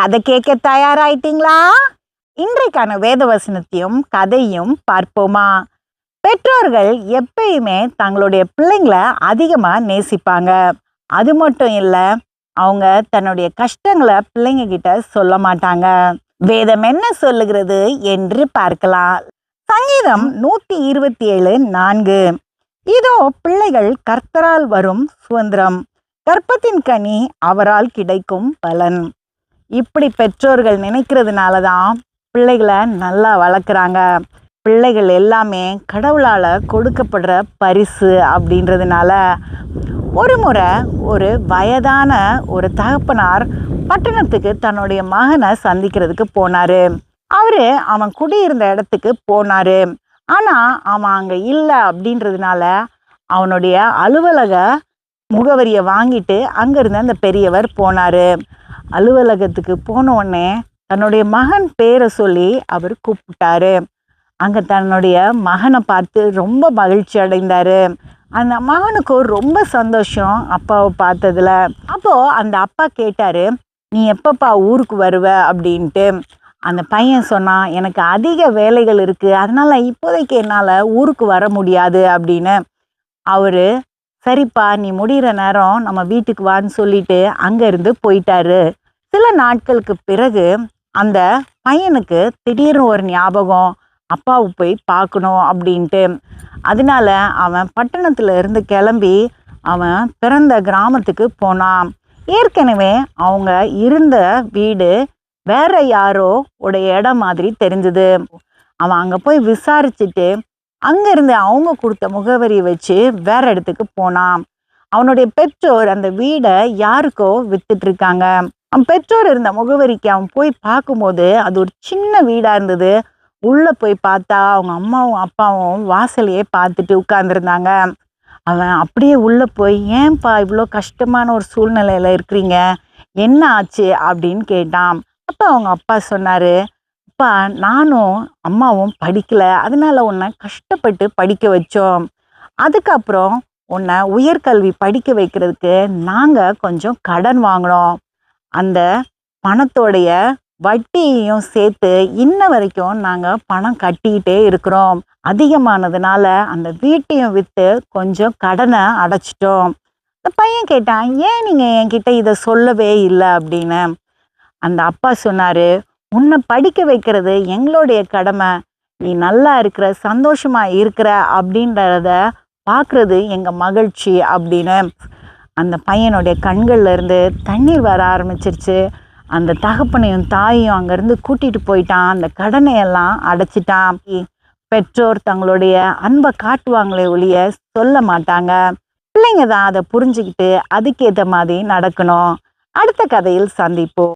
கதை கேட்க தயாராயிட்டீங்களா? இன்றைக்கான வேத வசனத்தையும் கதையும் பார்ப்போமா? பெற்றோர்கள் எப்பயுமே தங்களுடைய பிள்ளைங்களை அதிகமாக நேசிப்பாங்க. அது மட்டும் இல்லை அவங்க தன்னுடைய கஷ்டங்களை பிள்ளைங்க கிட்ட சொல்ல மாட்டாங்க. வேதம் என்ன சொல்லுகிறது என்று பார்க்கலாம். சங்கீதம் நூத்தி இருபத்தி ஏழு நான்கு. இதோ பிள்ளைகள் கர்த்தரால் வரும் சுதந்திரம். கற்பத்தின் கனி அவரால் கிடைக்கும் பலன். இப்படி பெற்றோர்கள் நினைக்கிறதுனால தான் பிள்ளைகளை நல்லா வளர்க்குறாங்க. பிள்ளைகள் எல்லாமே கடவுளால் கொடுக்கப்படுற பரிசு அப்படின்றதுனால ஒரு முறை ஒரு வயதான ஒரு தகப்பனார் பட்டணத்துக்கு தன்னுடைய மகனை சந்திக்கிறதுக்கு போனார். அவர் அவன் குடியிருந்த இடத்துக்கு போனார். ஆனால் அவன் அங்கே இல்லை அப்படின்றதுனால அவனுடைய அலுவலக முகவரியை வாங்கிட்டு அங்கேருந்து அந்த பெரியவர் போனார். அலுவலகத்துக்கு போன உடனே தன்னுடைய மகன் பேரை சொல்லி அவர் கூப்பிட்டாரு. அங்கே தன்னுடைய மகனை பார்த்து ரொம்ப மகிழ்ச்சி அடைந்தார். அந்த மகனுக்கு ரொம்ப சந்தோஷம் அப்பாவை பார்த்ததுல. அப்போது அந்த அப்பா கேட்டார் நீ எப்பப்பா ஊருக்கு வருவ? அப்படின்ட்டு. அந்த பையன் சொன்னான் எனக்கு அதிக வேலைகள் இருக்குது அதனால் இப்போதைக்கு என்னால் ஊருக்கு வர முடியாது. அப்படின்னு. அவர் சரிப்பா நீ முடிகிற நேரம் நம்ம வீட்டுக்கு வான்னு சொல்லிட்டு அங்கேருந்து போயிட்டாரு. சில நாட்களுக்கு பிறகு அந்த பையனுக்கு திடீர்னு ஒரு ஞாபகம் அப்பாவை போய் பார்க்கணும் அப்படின்ட்டு. அதனால அவன் பட்டணத்துல இருந்து கிளம்பி அவன் பிறந்த கிராமத்துக்கு போனான். ஏற்கனவே அவங்க இருந்த வீடு வேற யாரோ உடைய இடம் மாதிரி தெரிஞ்சது. அவன் அங்கே போய் விசாரிச்சுட்டு அங்கேருந்து அவங்க கொடுத்த முகவரியை வச்சு வேற இடத்துக்கு போனான். அவனுடைய பெற்றோர் அந்த வீடை யாருக்கோ வித்துட்ருக்காங்க இருக்காங்க. அவன் பெற்றோர் இருந்த முகவரிக்கு அவன் போய் பார்க்கும்போது அது ஒரு சின்ன வீடாக இருந்தது. உள்ளே போய் பார்த்தா அவங்க அம்மாவும் அப்பாவும் வாசலையே பார்த்துட்டு உட்காந்துருந்தாங்க அவன் அப்படியே உள்ளே போய் ஏன்பா இவ்வளோ கஷ்டமான ஒரு சூழ்நிலையில் இருக்கிறீங்க? என்ன ஆச்சு? அப்படின்னு கேட்டான். அப்போ அவங்க அப்பா சொன்னார் அப்பா நானும் அம்மாவும் படிக்கலை. அதனால உன்னை கஷ்டப்பட்டு படிக்க வச்சோம். அதுக்கப்புறம் உன்னை உயர்கல்வி படிக்க வைக்கிறதுக்கு நாங்கள் கொஞ்சம் கடன் வாங்கினோம். அந்த பணத்தோடைய வட்டியையும் சேர்த்து இன்ன வரைக்கும் நாங்கள் பணம் கட்டிக்கிட்டே இருக்கிறோம். அதிகமானதுனால அந்த வீட்டையும் விற்று கொஞ்சம் கடனை அடைச்சிட்டோம். அந்த பையன் கேட்டான் ஏன் நீங்கள் என்கிட்ட இதை சொல்லவே இல்லை? அப்படின்னு. அந்த அப்பா சொன்னார் உன்னை படிக்க வைக்கிறது எங்களுடைய கடமை. நீ நல்லா இருக்கிற சந்தோஷமாக இருக்கிற அப்படின்றத பார்க்குறது எங்கள் மகிழ்ச்சி அப்படின்னு. அந்த பையனுடைய கண்கள்லேருந்து தண்ணீர் வர ஆரம்பிச்சிருச்சு. அந்த தகப்பனையும் தாயும் அங்கேருந்து கூட்டிகிட்டு போயிட்டான். அந்த கடனை எல்லாம் அடைச்சிட்டான். பெற்றோர் தங்களுடைய அன்பை காட்டுவாங்களே ஒழிய சொல்ல மாட்டாங்க. பிள்ளைங்க தான் அதை புரிஞ்சுக்கிட்டு அதுக்கேற்ற மாதிரி நடக்கணும். அடுத்த கதையில் சந்திப்போம்.